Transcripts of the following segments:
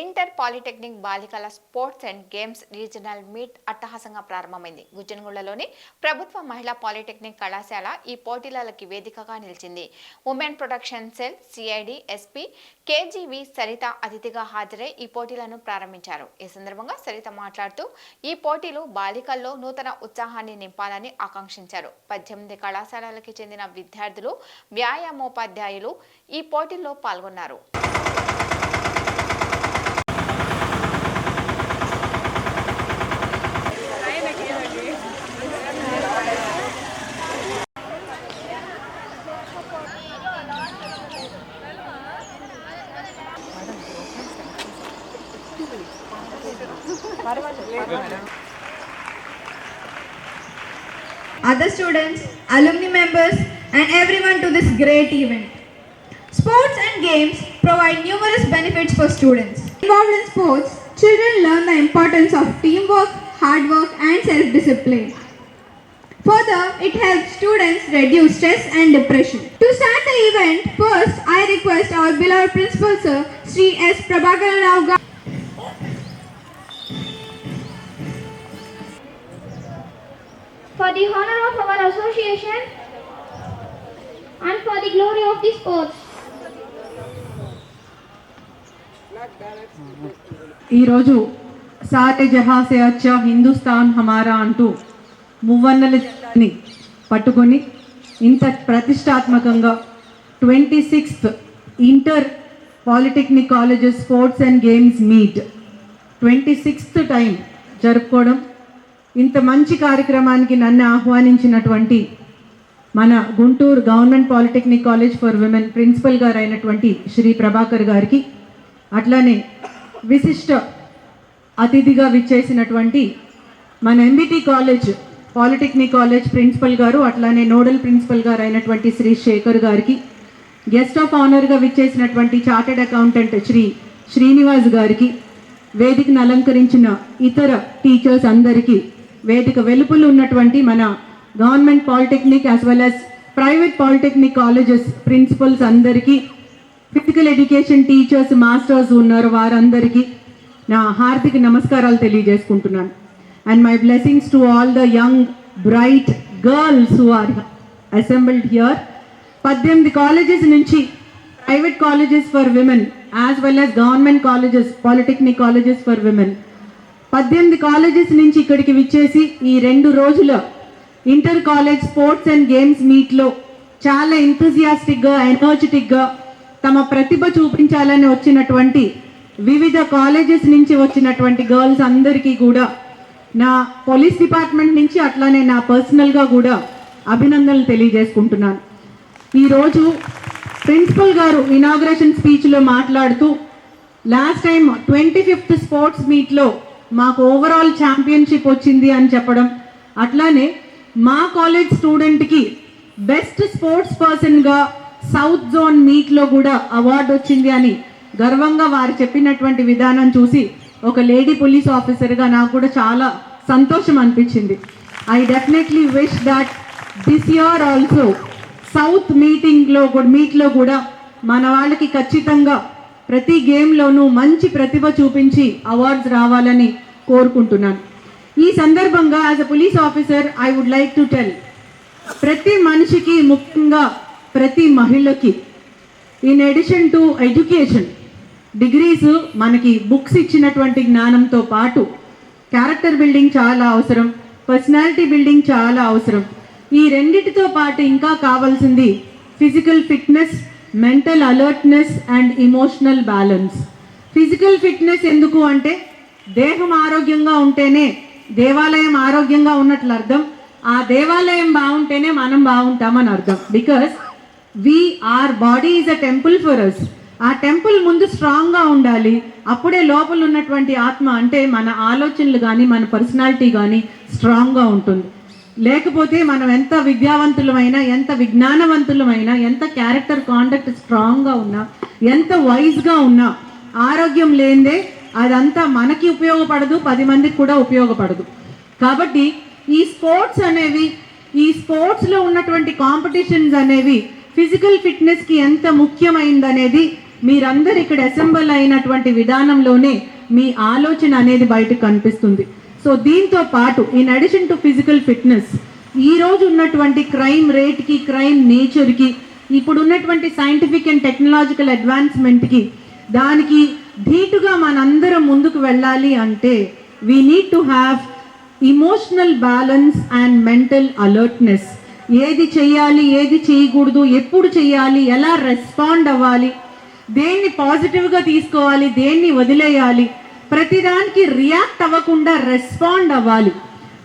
Inter polytechnic బాలికల sports and games regional meet అట్టహాసంగా ప్రారంభమైంది. గుజ్జనగూడలోని ప్రభుత్వ మహిళా పాలిటెక్నిక్ కళాశాల ఈ పోటీలకి వేదికగా నిలిచింది. Women protection cell CID SP KGV Saritha అతిథిగా హాజరై ఈ పోటీలను ప్రారంభించారు. ఈ సందర్భంగా సరిత మాట్లాడుతూ ఈ పోటీలు బాలికల్లో నూతన ఉత్సాహాన్ని నింపాలని ఆకాంక్షించారు. పద్దెనిమిది కళాశాలలకి చెందిన విద్యార్థులు వ్యాయామోపాధ్యాయులు ఈ పోటీల్లో పాల్గొన్నారు. Other students, alumni members, and everyone to this great event. Sports and games provide numerous benefits for students. Involved in sports, children learn the importance of teamwork, hard work, and self discipline. Further, it helps students reduce stress and depression. To start the event, first I request our beloved principal sir, Sri S. Prabhakar Rao the honor of our association and for the glory of the sports. ఈరోజు సారే జహాసే అచ్చా హిందుస్థాన్ హమారా అంటూ మువ్వన్నెల పట్టుకొని ఇంత ప్రతిష్టాత్మకంగా twenty sixth inter polytechnic colleges sports and games meet twenty sixth time జరుపుకోవడం ఇంత మంచి కార్యక్రమానికి నన్ను ఆహ్వానించినటువంటి మన Guntur government polytechnic college for women principal గారు అయినటువంటి శ్రీ ప్రభాకర్ గారికి అట్లానే విశిష్ట అతిథిగా విచ్చేసినటువంటి మన MBT college polytechnic college principal గారు అట్లానే నోడల్ ప్రిన్సిపల్ గారు అయినటువంటి శ్రీ శేఖర్ గారికి గెస్ట్ ఆఫ్ ఆనర్గా విచ్చేసినటువంటి చార్టెడ్ అకౌంటెంట్ శ్రీ శ్రీనివాస్ గారికి వేదికను అలంకరించిన ఇతర టీచర్స్ అందరికీ వేదిక వెలుపులు ఉన్నటువంటి మన government polytechnic as well as private polytechnic colleges principals అందరికీ ఫిజికల్ ఎడ్యుకేషన్ టీచర్స్ మాస్టర్స్ ఉన్నారు వారందరికీ నా హార్దిక నమస్కారాలు తెలియజేసుకుంటున్నాను. And my blessings to all the young bright girls who are assembled here పద్దెనిమిది కాలేజెస్ నుంచి private colleges for women as well as government colleges polytechnic colleges for women పద్దెనిమిది colleges నుంచి ఇక్కడికి విచ్చేసి ఈ రెండు రోజుల inter college sports and games మీట్లో చాలా ఎంతూజియాస్టిక్గా ఎనర్జెటిక్గా తమ ప్రతిభ చూపించాలని వచ్చినటువంటి వివిధ కాలేజెస్ నుంచి వచ్చినటువంటి గర్ల్స్ అందరికీ కూడా నా పోలీస్ డిపార్ట్మెంట్ నుంచి అట్లానే నా పర్సనల్గా కూడా అభినందనలు తెలియజేసుకుంటున్నాను. ఈరోజు ప్రిన్సిపల్ గారు ఇనాగ్రేషన్ స్పీచ్లో మాట్లాడుతూ last time twenty fifth sports మీట్లో మాకు ఓవరాల్ ఛాంపియన్షిప్ వచ్చింది అని చెప్పడం. అట్లానే మా కాలేజ్ స్టూడెంట్కి బెస్ట్ స్పోర్ట్స్ పర్సన్గా సౌత్ జోన్ మీట్లో కూడా అవార్డు వచ్చింది అని గర్వంగా వారు చెప్పినటువంటి విధానం చూసి ఒక లేడీ పోలీస్ ఆఫీసర్గా నాకు కూడా చాలా సంతోషం అనిపించింది. I definitely wish that this year also south మీటింగ్లో కూడా మీట్లో కూడా మన వాళ్ళకి ఖచ్చితంగా ప్రతి గేమ్లోనూ మంచి ప్రతిభ చూపించి అవార్డ్స్ రావాలని కోరుకుంటున్నాను. ఈ సందర్భంగా as a police officer I would like to tell ప్రతి మనిషికి ముఖ్యంగా ప్రతి మహిళకి in addition to education degrees మనకి బుక్స్ ఇచ్చినటువంటి జ్ఞానంతో పాటు క్యారెక్టర్ బిల్డింగ్ చాలా అవసరం పర్సనాలిటీ బిల్డింగ్ చాలా అవసరం. ఈ రెండిటితో పాటు ఇంకా కావాల్సింది physical fitness mental alertness and emotional balance. Physical fitness ఎందుకు అంటే దేహం ఆరోగ్యంగా ఉంటేనే దేవాలయం ఆరోగ్యంగా ఉన్నట్లు అర్థం. ఆ దేవాలయం బాగుంటేనే మనం బాగుంటామని అర్థం. Because we are body is a temple for us ఆ టెంపుల్ ముందు స్ట్రాంగ్గా ఉండాలి. అప్పుడే లోపల ఉన్నటువంటి ఆత్మ అంటే మన ఆలోచనలు కానీ మన పర్సనాలిటీ కానీ స్ట్రాంగ్గా ఉంటుంది. లేకపోతే మనం ఎంత విద్యావంతులమైనా ఎంత విజ్ఞానవంతులమైనా ఎంత క్యారెక్టర్ కాండక్ట్ స్ట్రాంగ్గా ఉన్నా ఎంత వైజ్గా ఉన్నా ఆరోగ్యం లేనిదే అదంతా మనకి ఉపయోగపడదు పది మందికి కూడా ఉపయోగపడదు. కాబట్టి ఈ స్పోర్ట్స్ అనేవి ఈ స్పోర్ట్స్లో ఉన్నటువంటి కాంపిటీషన్స్ అనేవి ఫిజికల్ ఫిట్నెస్కి ఎంత ముఖ్యమైందనేది మీరందరు ఇక్కడ అసెంబల్ అయినటువంటి విధానంలోనే మీ ఆలోచన అనేది బయటకు కనిపిస్తుంది. సో దీంతో పాటు in addition to physical fitness ఈ రోజు ఉన్నటువంటి క్రైమ్ రేట్కి క్రైమ్ నేచర్కి ఇప్పుడు ఉన్నటువంటి సైంటిఫిక్ అండ్ టెక్నాలజికల్ అడ్వాన్స్మెంట్కి దానికి ధీటుగా మనందరం ముందుకు వెళ్ళాలి అంటే we need to have emotional balance and mental alertness ఏది చేయాలి ఏది చేయకూడదు ఎప్పుడు చేయాలి ఎలా రెస్పాండ్ అవ్వాలి దేన్ని పాజిటివ్గా తీసుకోవాలి దేన్ని వదిలేయాలి ప్రతిదానికి రియాక్ట్ అవ్వకుండా రెస్పాండ్ అవ్వాలి.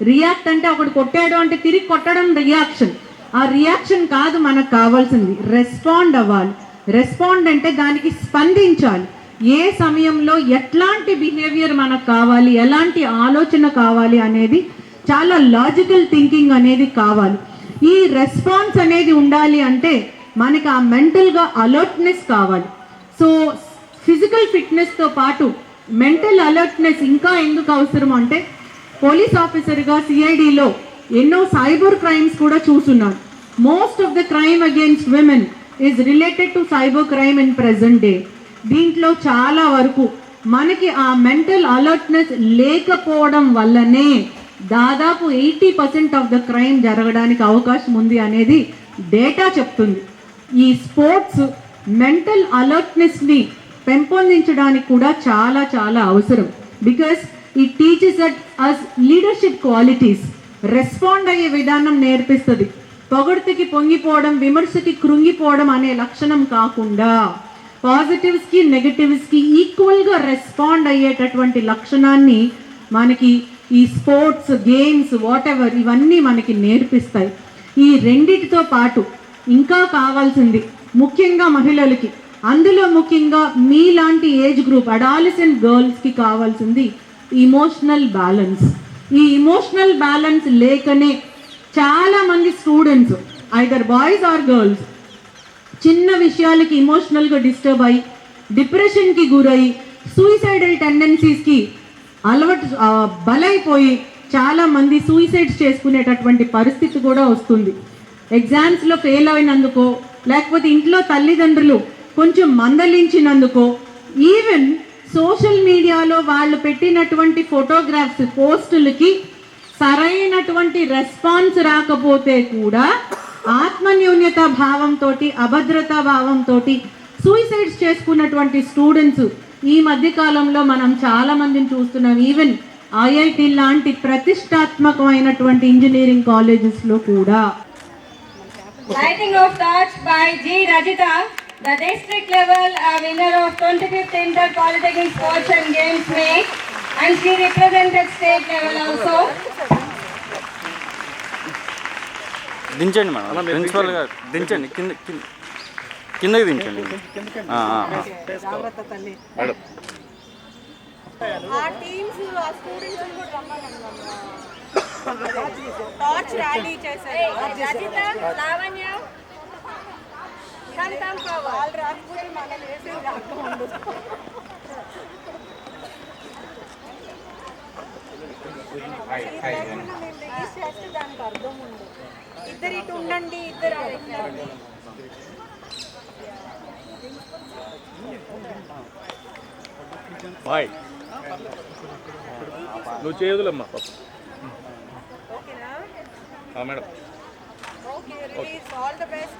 రియాక్ట్ అంటే ఒకటి కొట్టాడు అంటే తిరిగి కొట్టడం రియాక్షన్ ఆ రియాక్షన్ కాదు మనకు కావాల్సింది. రెస్పాండ్ అవ్వాలి. రెస్పాండ్ అంటే దానికి స్పందించాలి. ఏ సమయంలో ఎట్లాంటి బిహేవియర్ మనకు కావాలి ఎలాంటి ఆలోచన కావాలి అనేది చాలా లాజికల్ థింకింగ్ అనేది కావాలి. ఈ రెస్పాన్స్ అనేది ఉండాలి అంటే మనకి ఆ మెంటల్గా అలర్ట్నెస్ కావాలి. సో ఫిజికల్ ఫిట్నెస్తో పాటు మెంటల్ అలర్ట్నెస్ ఇంకా ఎందుకు అవసరం అంటే పోలీస్ ఆఫీసర్గా సిఐడిలో ఎన్నో సైబర్ క్రైమ్స్ కూడా చూస్తున్నాను most of the crime against women is related to cyber crime in present day దీంట్లో చాలా వరకు మనకి ఆ మెంటల్ అలర్ట్నెస్ లేకపోవడం వల్లనే దాదాపు eighty percent of the crime జరగడానికి అవకాశం ఉంది అనేది డేటా చెప్తుంది. ఈ స్పోర్ట్స్ మెంటల్ అలర్ట్నెస్ని పెంపొందించడానికి కూడా చాలా చాలా అవసరం. బికాస్ ఈ teachers at us leadership qualities respond అయ్యే విధానం నేర్పిస్తుంది. పొగడ్తకి పొంగిపోవడం విమర్శకి కృంగిపోవడం అనే లక్షణం కాకుండా పాజిటివ్స్కి నెగటివ్స్కి ఈక్వల్గా రెస్పాండ్ అయ్యేటటువంటి లక్షణాన్ని మనకి ఈ స్పోర్ట్స్ గేమ్స్ వాట్ ఎవర్ ఇవన్నీ మనకి నేర్పిస్తాయి. ఈ రెండిటితో పాటు ఇంకా కావాల్సింది ముఖ్యంగా మహిళలకి. అందులో ముఖ్యంగా మీలాంటి ఏజ్ గ్రూప్ అడాలిసెంట్ గర్ల్స్కి కావాల్సింది ఇమోషనల్ బ్యాలెన్స్ ఈ ఇమోషనల్ బ్యాలెన్స్ లేకనే చాలామంది students either boys or girls చిన్న విషయాలకి ఇమోషనల్గా డిస్టర్బ్ అయ్యి డిప్రెషన్కి గురై సూయిసైడల్ టెండెన్సీస్కి అలవాటు బలైపోయి చాలామంది సూయిసైడ్స్ చేసుకునేటటువంటి పరిస్థితి కూడా వస్తుంది. ఎగ్జామ్స్లో ఫెయిల్ అయినందుకో లేకపోతే ఇంట్లో తల్లిదండ్రులు కొంచెం మందలించినందుకు ఈవెన్ సోషల్ మీడియాలో వాళ్ళు పెట్టినటువంటి ఫోటోగ్రాఫ్స్ పోస్టులకి సరైనటువంటి రెస్పాన్స్ రాకపోతే కూడా ఆత్మన్యూన్యత భావంతో అభద్రతా భావంతో సూయిసైడ్స్ చేసుకున్నటువంటి స్టూడెంట్స్ ఈ మధ్య కాలంలో మనం చాలా మందిని చూస్తున్నాం. ఈవెన్ ఐఐటి లాంటి ప్రతిష్టాత్మకమైనటువంటి ఇంజనీరింగ్ కాలేజెస్లో కూడా. Lighting of torch by G. Rajita, the district level uh, winner of 25th Inter Polytechnic Sports and Games meet, and she represented state level also. దించండి మేడం ప్రిన్సిపల్ గారు దించండి కింద కింద కిందకి దించండి ఆ, ఆ, ఆ. మేడం టార్చ్ ర్యాలీ చేశారు రజిత లావణ్య ఇదంతా వాళ్ళు రాకపోతే మనం వేసేది రాకుండా చేస్తే దానికి అర్థం ఉంది ఇద్దరు ఇటు ఉండండి ఇద్దరు. బాయ్ నువ్వు చేయదులమ్మా పాప. ఓకేనా? ఆ, madam. Okay all the best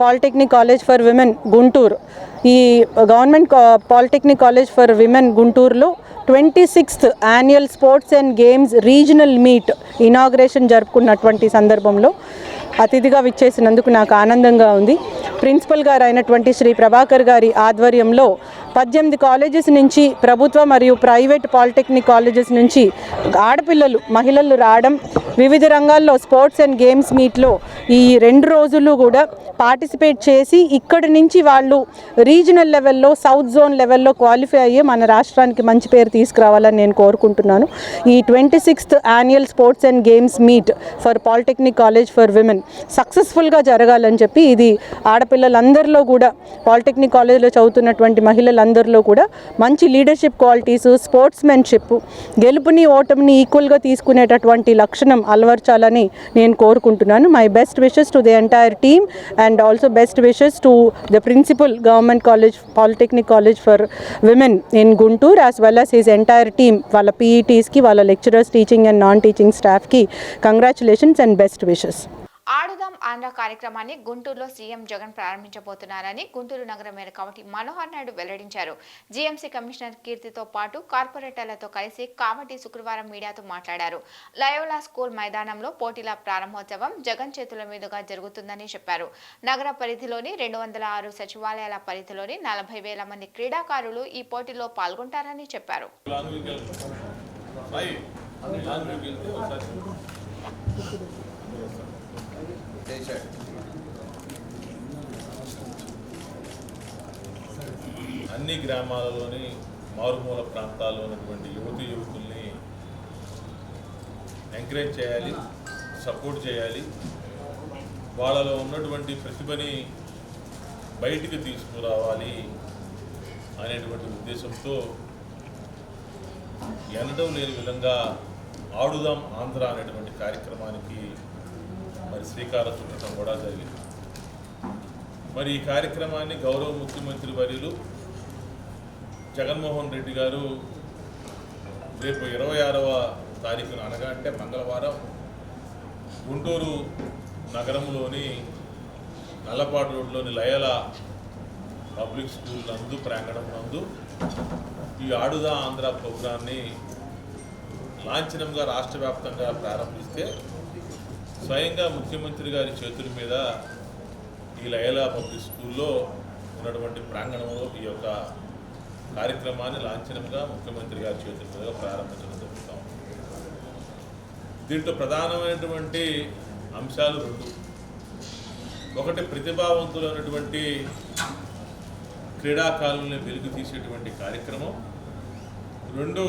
polytechnic college for women Guntur. ఈ గవర్నమెంట్ కా- పాలిటెక్నిక్ కాలేజ్ ఫర్ విమెన్ గుంటూరులో twenty sixth annual sports and games regional meet inauguration జరుపుకున్నటువంటి సందర్భంలో అతిథిగా విచ్చేసినందుకు నాకు ఆనందంగా ఉంది. ప్రిన్సిపల్ గారు అయినటువంటి శ్రీ ప్రభాకర్ గారి ఆధ్వర్యంలో పద్దెనిమిది కాలేజెస్ నుంచి ప్రభుత్వ మరియు ప్రైవేట్ పాలిటెక్నిక్ కాలేజెస్ నుంచి ఆడపిల్లలు మహిళలు రావడం వివిధ రంగాల్లో స్పోర్ట్స్ అండ్ గేమ్స్ మీట్లో ఈ రెండు రోజులు కూడా పార్టిసిపేట్ చేసి ఇక్కడి నుంచి వాళ్ళు రీజనల్ లెవెల్లో సౌత్ జోన్ లెవెల్లో క్వాలిఫై అయ్యి మన రాష్ట్రానికి మంచి పేరు తీసుకురావాలని నేను కోరుకుంటున్నాను. ఈ twenty sixth annual sports and games meet for polytechnic college for women సక్సెస్ఫుల్గా జరగాలని చెప్పి ఇది ఆడపిల్లలందరిలో కూడా పాలిటెక్నిక్ కాలేజ్లో చదువుతున్నటువంటి అందరిలో కూడా మంచి లీడర్షిప్ క్వాలిటీస్ స్పోర్ట్స్మెన్షిప్ గెలుపుని ఓటమిని ఈక్వల్గా తీసుకునేటటువంటి లక్షణం అలవర్చాలని నేను కోరుకుంటున్నాను. My best wishes to the entire team and also best wishes to the principal government college polytechnic college for women in Guntur as well as his entire team వాళ్ళ పీఈటీస్కి వాళ్ళ lecturers teaching and non teaching స్టాఫ్కి congratulations and best wishes Aadudam Andhra కార్యక్రమాన్ని గుంటూరులో CM Jagan ప్రారంభించబోతున్నారని Guntur నగర mayor committee Manohar Naidu వెల్లడించారు. GMC commissioner కీర్తితో పాటు కార్పొరేటర్లతో కలిసి కామటి శుక్రవారం మీడియాతో మాట్లాడారు. లయోలా స్కూల్ మైదానంలో పోటీల ప్రారంభోత్సవం జగన్ చేతుల మీదుగా జరుగుతుందని చెప్పారు. నగర పరిధిలోని రెండు వందల ఆరు సచివాలయాల పరిధిలోని నలభై వేల మంది క్రీడాకారులు ఈ పోటీలో పాల్గొంటారని చెప్పారు. అన్ని గ్రామాలలోని మారుమూల ప్రాంతాల్లో ఉన్నటువంటి యువతి యువకుల్ని ఎంకరేజ్ చేయాలి సపోర్ట్ చేయాలి. వాళ్ళలో ఉన్నటువంటి ప్రతిభని బయటికి తీసుకురావాలి అనేటువంటి ఉద్దేశంతో ఎనడం లేని విధంగా ఆడుదాం ఆంధ్ర అనేటువంటి కార్యక్రమానికి శ్రీకారం చుట్టడం కూడా జరిగింది. మరి ఈ కార్యక్రమాన్ని గౌరవ ముఖ్యమంత్రి వర్యులు జగన్మోహన్ రెడ్డి గారు రేపు ఇరవై ఆరవ తారీఖున అనగా అంటే మంగళవారం గుంటూరు నగరంలోని నల్లపాటు రోడ్లోని లయల పబ్లిక్ స్కూల్ నందు ప్రాంగణం నందు ఈ ఆడుదా ఆంధ్ర ప్రోగ్రాన్ని లాంఛనంగా రాష్ట్ర వ్యాప్తంగా ప్రారంభిస్తే స్వయంగా ముఖ్యమంత్రి గారి చేతుల మీద ఈ లయలా పబ్లిక్ స్కూల్లో ఉన్నటువంటి ప్రాంగణంలో ఈ యొక్క కార్యక్రమాన్ని లాంఛనంగా ముఖ్యమంత్రి గారి చేతుల మీదుగా ప్రారంభించడం జరుగుతాం దీంట్లో ప్రధానమైనటువంటి అంశాలు రెండు. ఒకటి ప్రతిభావంతులైనటువంటి క్రీడాకారుల్ని వెలుగు తీసేటువంటి కార్యక్రమం. రెండు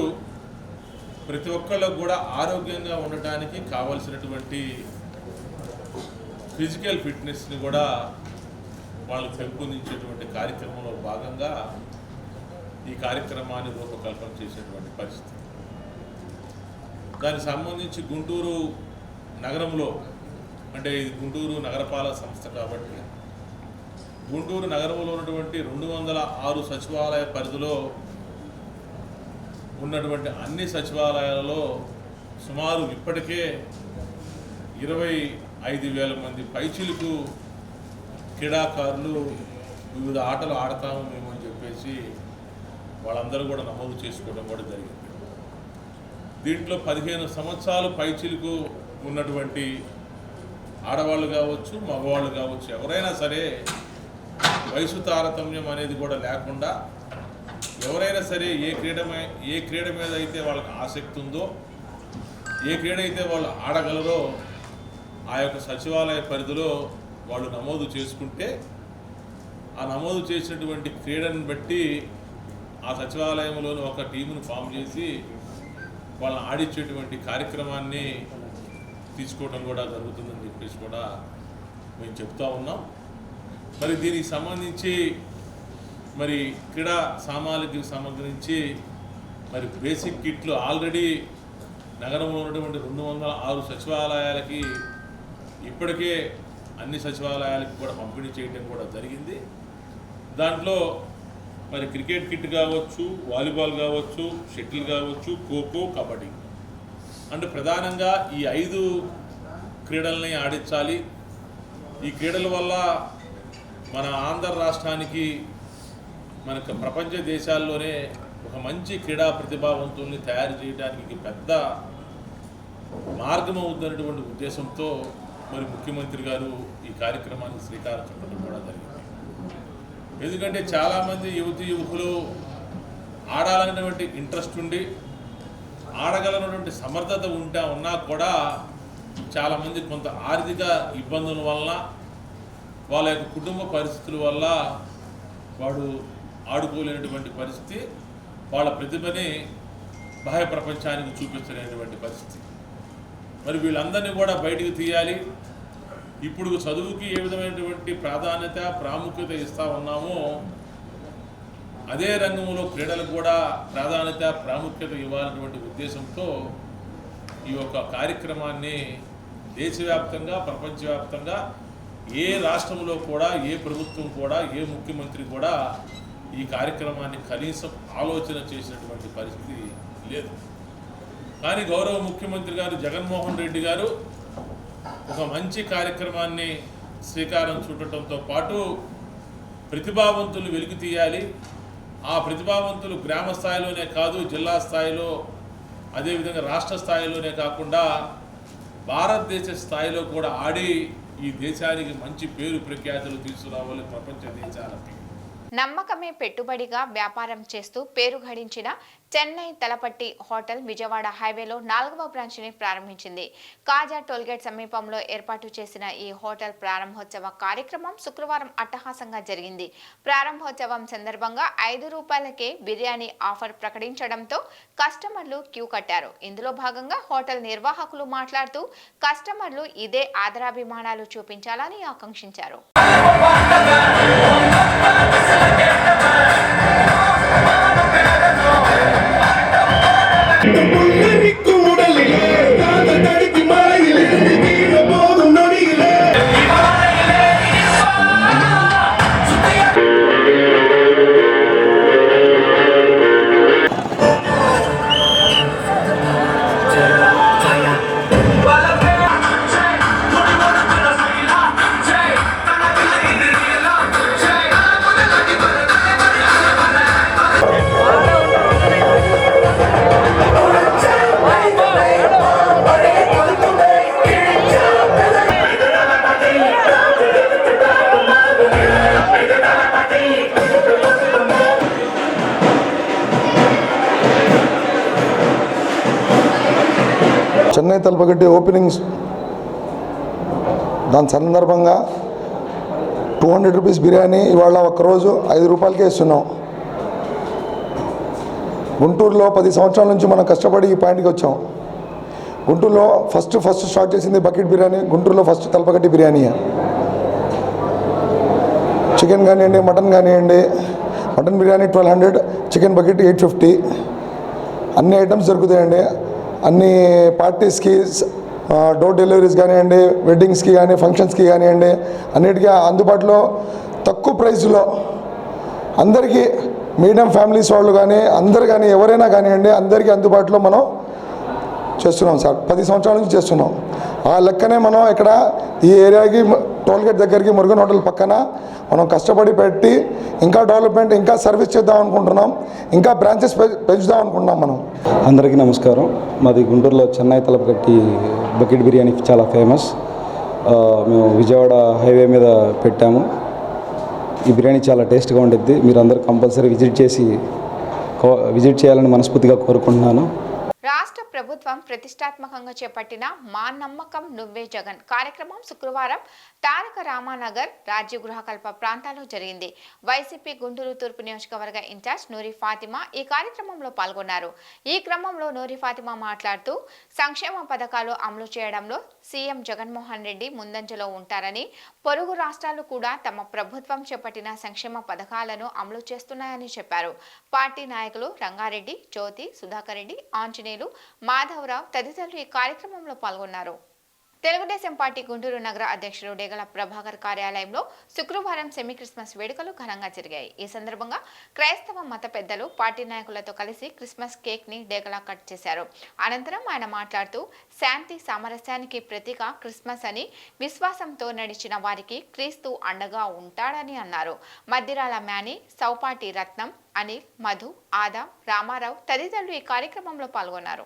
ప్రతి ఒక్కళ్ళకు కూడా ఆరోగ్యంగా ఉండటానికి కావలసినటువంటి ఫిజికల్ ఫిట్నెస్ని కూడా వాళ్ళు పెంపొందించేటువంటి కార్యక్రమంలో భాగంగా ఈ కార్యక్రమాన్ని రూపకల్పన చేసేటువంటి పరిస్థితి. దానికి సంబంధించి గుంటూరు నగరంలో అంటే ఇది గుంటూరు నగరపాలక సంస్థ కాబట్టి గుంటూరు నగరంలో ఉన్నటువంటి రెండు వందల ఆరు సచివాలయ పరిధిలో ఉన్నటువంటి అన్ని సచివాలయాలలో సుమారు ఇప్పటికే ఇరవై ఐదు వేల మంది పైచిలకు క్రీడాకారులు వివిధ ఆటలు ఆడతాము మేము అని చెప్పేసి వాళ్ళందరూ కూడా నమోదు చేసుకోవడం కూడా జరిగింది. దీంట్లో పదిహేను సంవత్సరాలు పైచిలకు ఉన్నటువంటి ఆడవాళ్ళు కావచ్చు మగవాళ్ళు కావచ్చు ఎవరైనా సరే వయసు తారతమ్యం అనేది కూడా లేకుండా ఎవరైనా సరే ఏ క్రీడ ఏ క్రీడ మీద అయితే వాళ్ళకి ఆసక్తి ఉందో ఏ క్రీడ అయితే వాళ్ళు ఆడగలరో ఆ యొక్క సచివాలయ పరిధిలో వాళ్ళు నమోదు చేసుకుంటే ఆ నమోదు చేసినటువంటి క్రీడను బట్టి ఆ సచివాలయంలోని ఒక టీమును ఫామ్ చేసి వాళ్ళని ఆడించేటువంటి కార్యక్రమాన్ని తీసుకోవడం కూడా జరుగుతుందని చెప్పేసి కూడా మేము చెప్తా ఉన్నాం. మరి దీనికి సంబంధించి మరి క్రీడా సామాగ్రికి సంబంధించి మరి బేసిక్ కిట్లు ఆల్రెడీ నగరంలో ఉన్నటువంటి రెండు వందల ఆరు సచివాలయాలకి ఇప్పటికే అన్ని సచివాలయాలకు కూడా పంపిణీ చేయడం కూడా జరిగింది. దాంట్లో మరి క్రికెట్ కిట్ కావచ్చు వాలీబాల్ కావచ్చు షటిల్ కావచ్చు ఖోఖో కబడ్డీ. అంటే ప్రధానంగా ఈ ఐదు క్రీడల్ని ఆడించాలి. ఈ క్రీడల వల్ల మన ఆంధ్ర రాష్ట్రానికి మనకు ప్రపంచ దేశాల్లోనే ఒక మంచి క్రీడా ప్రతిభావంతుల్ని తయారు చేయడానికి పెద్ద మార్గం అవుతున్నటువంటి ఉద్దేశంతో మరి ముఖ్యమంత్రి గారు ఈ కార్యక్రమానికి శ్రీకారం చుట్టడం కూడా జరిగింది. ఎందుకంటే చాలామంది యువతి యువకులు ఆడాలనేటువంటి ఇంట్రెస్ట్ ఉండి ఆడగలనటువంటి సమర్థత ఉంటా ఉన్నా కూడా చాలామంది కొంత ఆర్థిక ఇబ్బందుల వల్ల వాళ్ళ యొక్క కుటుంబ పరిస్థితుల వల్ల వాడు ఆడుకోలేనటువంటి పరిస్థితి వాళ్ళ ప్రతిభని బాహ్య ప్రపంచానికి చూపించలేనటువంటి పరిస్థితి. మరి వీళ్ళందరినీ కూడా బయటికి తీయాలి. ఇప్పుడు చదువుకి ఏ విధమైనటువంటి ప్రాధాన్యత ప్రాముఖ్యత ఇస్తా ఉన్నామో అదే రంగంలో క్రీడలకు కూడా ప్రాధాన్యత ప్రాముఖ్యత ఇవ్వాలన్నటువంటి ఉద్దేశంతో ఈ యొక్క కార్యక్రమాన్ని దేశవ్యాప్తంగా ప్రపంచవ్యాప్తంగా ఏ రాష్ట్రంలో కూడా ఏ ప్రభుత్వం కూడా ఏ ముఖ్యమంత్రి కూడా ఈ కార్యక్రమాన్ని కనీసం ఆలోచన చేసినటువంటి పరిస్థితి లేదు. కానీ గౌరవ ముఖ్యమంత్రి గారు జగన్మోహన్ రెడ్డి గారు ఒక మంచి కార్యక్రమాన్ని శ్రీకారం చుట్టడంతో పాటు ప్రతిభావంతులు వెలుగు తీయాలి. ఆ ప్రతిభావంతులు గ్రామ స్థాయిలోనే కాదు జిల్లా స్థాయిలో అదేవిధంగా రాష్ట్ర స్థాయిలోనే కాకుండా భారతదేశ స్థాయిలో కూడా ఆడి ఈ దేశానికి మంచి పేరు ప్రఖ్యాతులు తీసుకురావాలి ప్రపంచ దేశాలకి. నమ్మకమే పెట్టుబడిగా వ్యాపారం చేస్తూ పేరు గడించిన చెన్నై తలపట్టి హోటల్ విజయవాడ హైవేలో నాలుగవ బ్రాంచ్ని ప్రారంభించింది. కాజా టోల్గేట్ సమీపంలో ఏర్పాటు చేసిన ఈ హోటల్ ప్రారంభోత్సవ కార్యక్రమం శుక్రవారం అట్టహాసంగా జరిగింది. ప్రారంభోత్సవం సందర్భంగా ఐదు రూపాయలకే బిర్యానీ ఆఫర్ ప్రకటించడంతో కస్టమర్లు క్యూ కట్టారు. ఇందులో భాగంగా హోటల్ నిర్వాహకులు మాట్లాడుతూ కస్టమర్లు ఇదే ఆదరాభిమానాలు చూపించాలని ఆకాంక్షించారు. తలపగట్టి ఓపెనింగ్స్. దాని సందర్భంగా టూ హండ్రెడ్ రూపీస్ బిర్యానీ ఇవాళ ఒక్కరోజు ఐదు రూపాయలకే ఇస్తున్నాం. గుంటూరులో పది సంవత్సరాల నుంచి మనం కష్టపడి ఈ పాయింట్కి వచ్చాం. గుంటూరులో ఫస్ట్ ఫస్ట్ స్టార్ట్ చేసింది బకెట్ బిర్యానీ గుంటూరులో ఫస్ట్ తలపగట్టి బిర్యానీ. చికెన్ కానివ్వండి మటన్ కానివ్వండి mutton biryani twelve hundred chicken bucket eight fifty అన్ని ఐటమ్స్ దొరుకుతాయండి. అన్ని పార్టీస్కి డోర్ డెలివరీస్ కానివ్వండి వెడ్డింగ్స్కి కానీ ఫంక్షన్స్కి కానివ్వండి అన్నిటికీ అందుబాటులో తక్కువ ప్రైస్లో అందరికీ మీడియం ఫ్యామిలీస్ వాళ్ళు కానీ అందరు కానీ ఎవరైనా కానివ్వండి అందరికీ అందుబాటులో మనం చేస్తున్నాం సార్. పది సంవత్సరాల నుంచి చేస్తున్నాం. ఆ లెక్కనే మనం ఇక్కడ ఈ ఏరియాకి టోల్గేట్ దగ్గరికి మురుగన్ హోటల్ పక్కన మనం కష్టపడి పెట్టి ఇంకా డెవలప్మెంట్ ఇంకా సర్వీస్ చేద్దాం అనుకుంటున్నాం ఇంకా బ్రాంచెస్ పెంచుదాం అనుకుంటున్నాం మనం. అందరికీ నమస్కారం. మాది గుంటూరులో చెన్నై తలపకట్టి బకెట్ బిర్యానీ చాలా ఫేమస్. మేము విజయవాడ హైవే మీద పెట్టాము. ఈ బిర్యానీ చాలా టేస్ట్గా ఉంటుంది మీరు అందరూ కంపల్సరీ విజిట్ చేసి కో- విజిట్ చేయాలని మనస్ఫూర్తిగా కోరుకుంటున్నాను. రాష్ట్ర ప్రభుత్వం ప్రతిష్టాత్మకంగా చేపట్టిన మా నమ్మకం నువ్వే జగన్ కార్యక్రమం శుక్రవారం తారక రామానగర్ రాజ్య గృహకల్ప ప్రాంతాల్లో జరిగింది. వైసీపీ గుంటూరు తూర్పు నియోజకవర్గ ఇన్ఛార్జ్ నూరి ఫాతిమా ఈ కార్యక్రమంలో పాల్గొన్నారు. ఈ క్రమంలో నూరి ఫాతిమా మాట్లాడుతూ సంక్షేమ పథకాలు అమలు చేయడంలో సీఎం జగన్మోహన్ రెడ్డి ముందంజలో ఉంటారని పొరుగు రాష్ట్రాలు కూడా తమ ప్రభుత్వం చేపట్టిన సంక్షేమ పథకాలను అమలు చేస్తున్నాయని చెప్పారు. పార్టీ నాయకులు రంగారెడ్డి జ్యోతి సుధాకర్ రెడ్డి ఆంజనేయులు మాధవరావు తదితరులు ఈ కార్యక్రమంలో పాల్గొన్నారు. తెలుగుదేశం పార్టీ గుంటూరు నగర అధ్యక్షుడు డేగల ప్రభాకర్ కార్యాలయంలో శుక్రవారం సెమీ క్రిస్మస్ వేడుకలు ఘనంగా జరిగాయి. ఈ సందర్భంగా క్రైస్తవ మత పెద్దలు పార్టీ నాయకులతో కలిసి క్రిస్మస్ కేక్ని డేగల కట్ చేశారు. అనంతరం ఆయన మాట్లాడుతూ శాంతి సామరస్యానికి ప్రతీక క్రిస్మస్ అని విశ్వాసంతో నడిచిన వారికి క్రీస్తు అండగా ఉంటాడని అన్నారు. మద్దిరాల మ్యాని సౌపాటి రత్నం అనిల్ మధు ఆదా రామారావు తదితరులు ఈ కార్యక్రమంలో పాల్గొన్నారు.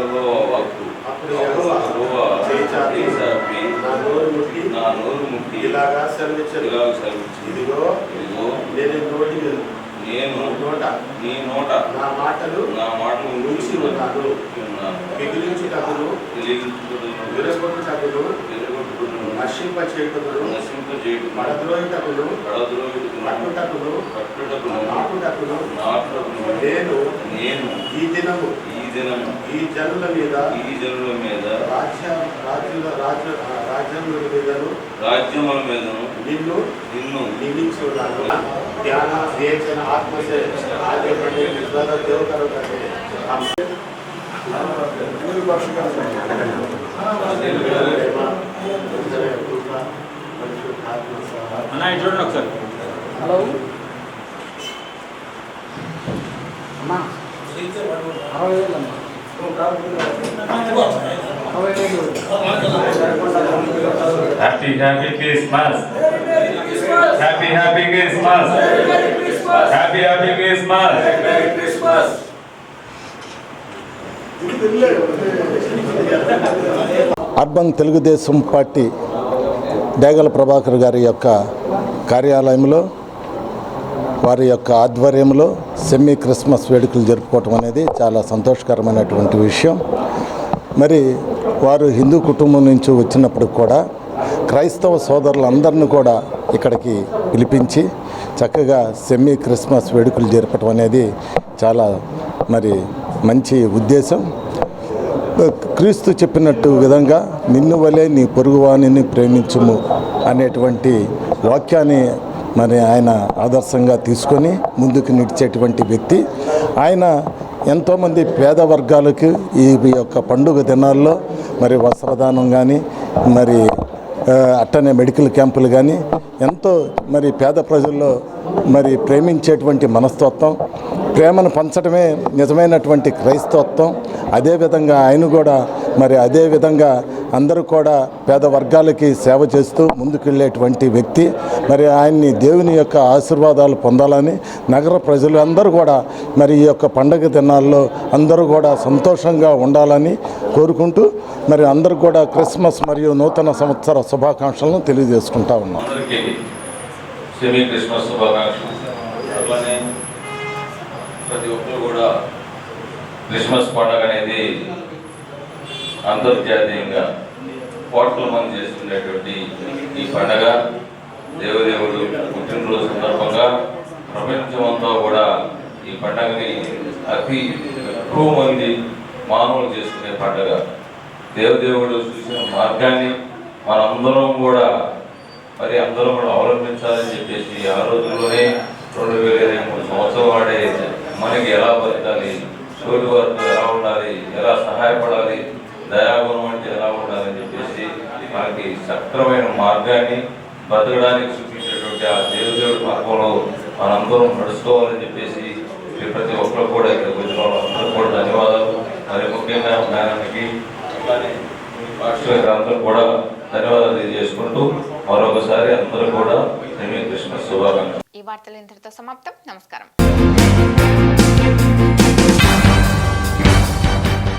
అప్పుడు నా నోరు ముట్టి నా నోరు ముట్టి ఇలాగా సెలవిచ్చాను ఇలాగ సెలవిచ్చాను ఇదిగో ఇదిగో నేను నోటి నేను నోట నీ నోట నా మాటలు నా మాటలు ఉంచి ఉన్నాను. మిగిలించుటకును విరగొట్టుటకును విరగొట్టుకును నశింప చేయటకును నేను నేను ఈ దినము ఈ దినము ఈ జనుల మీద ఈ జనుల మీద రాజ్య రాజుల రాజు రాజ్యముల మీదను రాజ్యముల మీదను నిన్ను నిన్ను నియమించి ఉన్నాను ధ్యాన వివేచన ఆత్మసే ఆద్య పండే విశ్వాస దేవకరం కంటే అన్న ఇటు చూడండి ఒకసారి. Happy, happy Christmas. Happy, happy Christmas. Happy, happy Christmas. Urban Telugu Desam party Degala Prabhakar గారి యొక్క కార్యాలయంలో వారి యొక్క ఆధ్వర్యంలో సెమీ క్రిస్మస్ వేడుకలు జరుపుకోవటం అనేది చాలా సంతోషకరమైనటువంటి విషయం. మరి వారు హిందూ కుటుంబం నుంచి వచ్చినప్పుడు కూడా క్రైస్తవ సోదరులందరినీ కూడా ఇక్కడికి పిలిపించి చక్కగా సెమీ క్రిస్మస్ వేడుకలు జరపటం అనేది చాలా మరి మంచి ఉద్దేశం. క్రీస్తు చెప్పినట్టు విధంగా నిన్ను వలె నీ పొరుగువాణిని ప్రేమించుము అనేటువంటి వాక్యాన్ని మరి ఆయన ఆదర్శంగా తీసుకొని ముందుకు నడిచేటువంటి వ్యక్తి. ఆయన ఎంతోమంది పేద వర్గాలకు ఈ యొక్క పండుగ దినాల్లో మరి వస్త్రదానం కానీ మరి అట్టనే మెడికల్ క్యాంపులు కానీ ఎంతో మరి పేద ప్రజల్లో మరి ప్రేమించేటువంటి మనస్తత్వం ప్రేమను పంచడమే నిజమైనటువంటి క్రైస్తవత్వం అదేవిధంగా ఆయన కూడా మరి అదే విధంగా అందరూ కూడా పేద వర్గాలకి సేవ చేస్తూ ముందుకెళ్ళేటువంటి వ్యక్తి. మరి ఆయన్ని దేవుని యొక్క ఆశీర్వాదాలు పొందాలని నగర ప్రజలు అందరూ కూడా మరి ఈ యొక్క పండగ దినాల్లో అందరూ కూడా సంతోషంగా ఉండాలని కోరుకుంటూ మరి అందరూ కూడా క్రిస్మస్ మరియు నూతన సంవత్సర శుభాకాంక్షలను తెలియజేసుకుంటా ఉన్నాం. సెమీ క్రిస్మస్ శుభాకాంక్షలు. అట్లానే ప్రతి ఒక్కరు కూడా క్రిస్మస్ పండుగ అనేది అంతర్జాతీయంగా కోట్ల మంది చేస్తుండేటువంటి ఈ పండగ దేవదేవుడు పుట్టినరోజు సందర్భంగా ప్రపంచమంతా కూడా ఈ పండగని అతి ఎక్కువ మంది మానవులు చేసుకునే పండగ. దేవదేవుడు చూసిన మార్గాన్ని మనందరం కూడా మరి అందరం కూడా అవలంబించాలని చెప్పేసి ఆ రోజుల్లోనే రెండు వేల ఇరవై మూడు సంవత్సరం వాడే మనకి ఎలా బతకాలి తోటి వారితో ఎలా ఉండాలి ఎలా సహాయపడాలి దయాగుణం అంటే ఎలా ఉండాలని చెప్పేసి మనకి సక్రమైన మార్గాన్ని బతకడానికి చూపించేటువంటి ఆ దేవుదేవుడి మార్గంలో మనందరం నడుచుకోవాలని చెప్పేసి ప్రతి ఒక్కరు కూడా ఇక్కడ వచ్చిన వాళ్ళందరూ కూడా ధన్యవాదాలు. మరి ముఖ్యంగా మేడానికి అందరూ కూడా ధన్యవాదాలు తెలియజేసుకుంటూ మరొకసారి అందరూ కూడా క్రిస్మస్ శుభాకాంక్షలు. ఈ వార్తలు ఇంతటితో సమాప్తం. నమస్కారం.